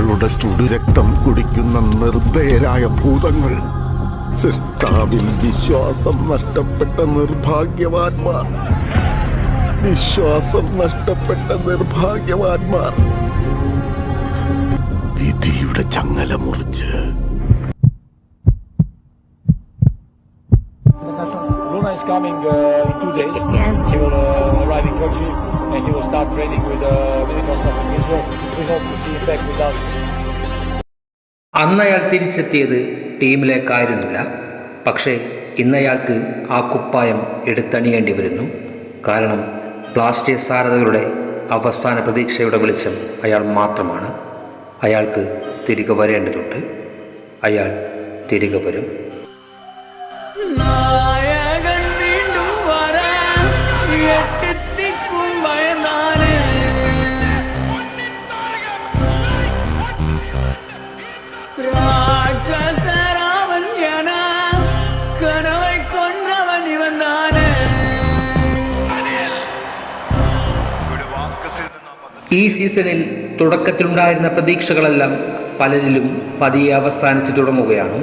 തങ്ങളുടെ ചുടുരക്തം കുടിക്കുന്ന നിർദ്ദയരായ ഭൂതങ്ങൾ. സൃഷ്ടാവിൽ വിശ്വാസം നഷ്ടപ്പെട്ട നിർഭാഗ്യവാന്മാർ. വിശ്വാസം നഷ്ടപ്പെട്ട നിർഭാഗ്യവാന്മാർ. വിധിയുടെ ചങ്ങല മുറിച്ച് Luna is coming uh, in two days. Yes. He will uh, arrive in Kochi and he will start training with uh, with the Costa. We hope to see him back with us അന്ന് അയാൾ തിരിച്ചെത്തിയത് ടീമിലേക്കായിരുന്നില്ല പക്ഷേ ഇന്നയാൾക്ക് ആ കുപ്പായം എടുത്തണിയേണ്ടി വരുന്നു കാരണം Blasters സാരഥകളുടെ അവസാന പ്രതീക്ഷയുടെ വെളിച്ചം അയാൾ മാത്രമാണ് അയാൾക്ക് തിരികെ വരേണ്ടതുണ്ട് അയാൾ തിരികെ വരും ഈ സീസണിൽ തുടക്കത്തിലുണ്ടായിരുന്ന പ്രതീക്ഷകളെല്ലാം പലരിലും പതിയെ അവസാനിച്ചു തുടങ്ങുകയാണ്.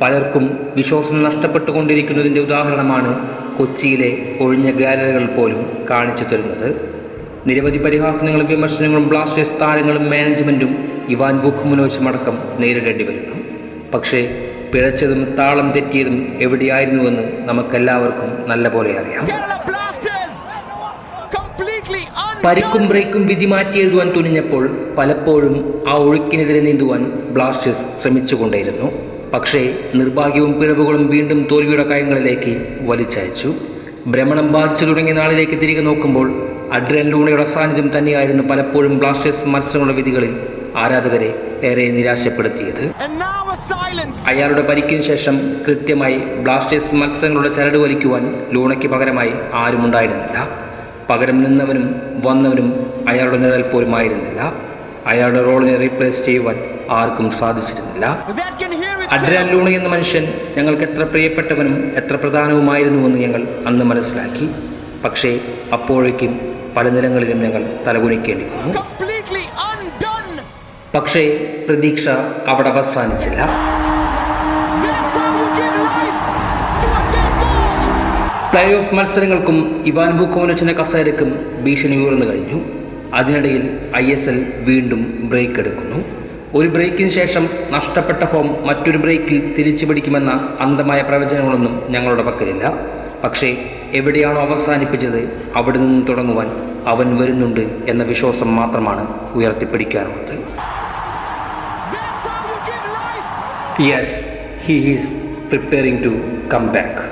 പലർക്കും വിശ്വാസം നഷ്ടപ്പെട്ടുകൊണ്ടിരിക്കുന്നതിന്റെ ഉദാഹരണമാണ് കൊച്ചിയിലെ ഒഴിഞ്ഞ ഗാലറികൾ പോലും കാണിച്ചു തരുന്നത്. നിരവധി പരിഹാസനങ്ങളും വിമർശനങ്ങളും ബ്ലാസ്റ്റേഴ്സ് താരങ്ങളും മാനേജ്മെന്റും ഇവാൻ ബുക്കുമുനോച്ചും അടക്കം നേരിടേണ്ടി വരുന്നു. പക്ഷേ പിഴച്ചതും താളം തെറ്റിയതും എവിടെയായിരുന്നുവെന്ന് നമുക്കെല്ലാവർക്കും നല്ല പോലെ അറിയാം പരിക്കും ബ്രേക്കും വിധി മാറ്റി എഴുതുവാൻ തുനിഞ്ഞപ്പോൾ പലപ്പോഴും ആ ഒഴുക്കിനെതിരെ നീന്തുവാൻ ബ്ലാസ്റ്റേഴ്സ് ശ്രമിച്ചുകൊണ്ടേയിരുന്നു. പക്ഷേ നിർഭാഗ്യവും പിഴവുകളും വീണ്ടും തോൽവിയുടെ കയങ്ങളിലേക്ക് വലിച്ചയച്ചു. ഭ്രമണം ബാധിച്ചു തുടങ്ങിയ നാളിലേക്ക് തിരികെ നോക്കുമ്പോൾ അഡ്രൻ ലൂണയുടെ സാന്നിധ്യം തന്നെയായിരുന്നു പലപ്പോഴും ബ്ലാസ്റ്റേഴ്സ് മത്സരങ്ങളുടെ വിധികളിൽ ആരാധകരെ ഏറെ നിരാശപ്പെടുത്തിയത്. അയാളുടെ പരിക്കിന് ശേഷം കൃത്യമായി ബ്ലാസ്റ്റേഴ്സ് മത്സരങ്ങളുടെ ചരട് വലിക്കുവാൻ ലൂണയ്ക്ക് പകരമായി ആരുമുണ്ടായിരുന്നില്ല. പകരം നിന്നവനും വന്നവനും അയാളുടെ നിഴൽ പോലും ആയിരുന്നില്ല അയാളുടെ റോളിനെ റീപ്ലേസ് ചെയ്യുവാൻ ആർക്കും സാധിച്ചിരുന്നില്ല. that can അഡ്രാൻ ലൂണ എന്ന മനുഷ്യൻ ഞങ്ങൾക്ക് എത്ര പ്രിയപ്പെട്ടവനും എത്ര പ്രധാനവുമായിരുന്നുവെന്ന് ഞങ്ങൾ അന്ന് മനസ്സിലാക്കി. പക്ഷേ അപ്പോഴേക്കും പല നിലങ്ങളിലും ഞങ്ങൾ തലകുനിക്കേണ്ടി വന്നു പക്ഷേ പ്രതീക്ഷ അവിടെ അവസാനിച്ചില്ല. പ്ലേ ഓഫ് മത്സരങ്ങൾക്കും ഇവാൻ ബുക്കോനച്ചിന്റെ കസേരക്കും ഭീഷണി ഉയർന്നു കഴിഞ്ഞു. അതിനിടയിൽ ഐ എസ് എൽ വീണ്ടും ബ്രേക്ക് എടുക്കുന്നു. ഒരു ബ്രേക്കിന് ശേഷം നഷ്ടപ്പെട്ട ഫോം മറ്റൊരു ബ്രേക്കിൽ തിരിച്ചു പിടിക്കുമെന്ന അന്ധമായ പ്രവചനങ്ങളൊന്നും ഞങ്ങളുടെ പക്കലില്ല. പക്ഷേ എവിടെയാണോ അവസാനിപ്പിച്ചത് അവിടെ നിന്ന് തുടങ്ങുവാൻ അവൻ വരുന്നുണ്ട് എന്ന വിശ്വാസം മാത്രമാണ് ഉയർത്തിപ്പിടിക്കാനുള്ളത്. Yes he is preparing to come back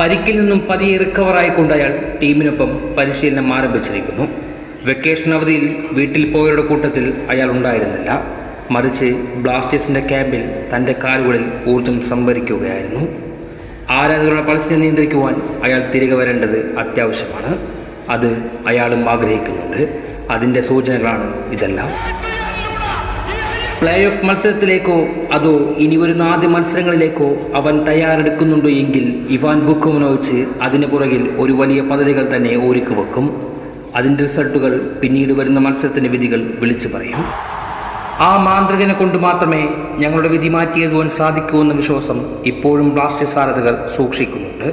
പരിക്കിൽ നിന്നും പതിയെ റിക്കവറായിക്കൊണ്ട് അയാൾ ടീമിനൊപ്പം പരിശീലനം ആരംഭിച്ചിരിക്കുന്നു. വെക്കേഷൻ അവധിയിൽ വീട്ടിൽ പോയവരുടെ കൂട്ടത്തിൽ അയാൾ ഉണ്ടായിരുന്നില്ല. മറിച്ച് ബ്ലാസ്റ്റേഴ്സിന്റെ ക്യാമ്പിൽ തന്റെ കാലുകളിൽ ഊർജം സംഭരിക്കുകയായിരുന്നു. ആരാധകരുടെ പൾസിനെ നിയന്ത്രിക്കുവാൻ അയാൾ തിരികെ വരേണ്ടത് അത്യാവശ്യമാണ്. അത് അയാളും ആഗ്രഹിക്കുന്നുണ്ട്. അതിന്റെ സൂചനകളാണ് ഇതെല്ലാം. പ്ലേ ഓഫ് മത്സരത്തിലേക്കോ അതോ ഇനി വരുന്ന ആദ്യ മത്സരങ്ങളിലേക്കോ അവൻ തയ്യാറെടുക്കുന്നുണ്ടോ എങ്കിൽ ഇവാൻ വുക്കുമനോവിച്ച് അതിന് പുറകിൽ ഒരു വലിയ പദ്ധതികൾ തന്നെ ഒരുക്കി വെക്കും. അതിന്റെ റിസൾട്ടുകൾ പിന്നീട് വരുന്ന മത്സരത്തിന്റെ വിധികൾ വിളിച്ചു പറയും. ആ മാന്ത്രികനെ കൊണ്ട് മാത്രമേ ഞങ്ങളുടെ വിധി മാറ്റിയെഴുതുവാൻ സാധിക്കൂ എന്ന വിശ്വാസം ഇപ്പോഴും ബ്ലാസ്റ്റേഴ്സ് ആരാധകർ സൂക്ഷിക്കുന്നുണ്ട്.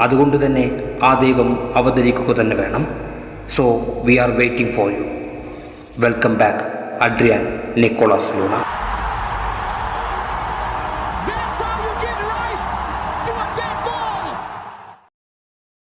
അതുകൊണ്ട് തന്നെ ആ ദൈവം അവതരിക്കുക തന്നെ വേണം. So we are waiting for you welcome back Adrian Nicolás Luna.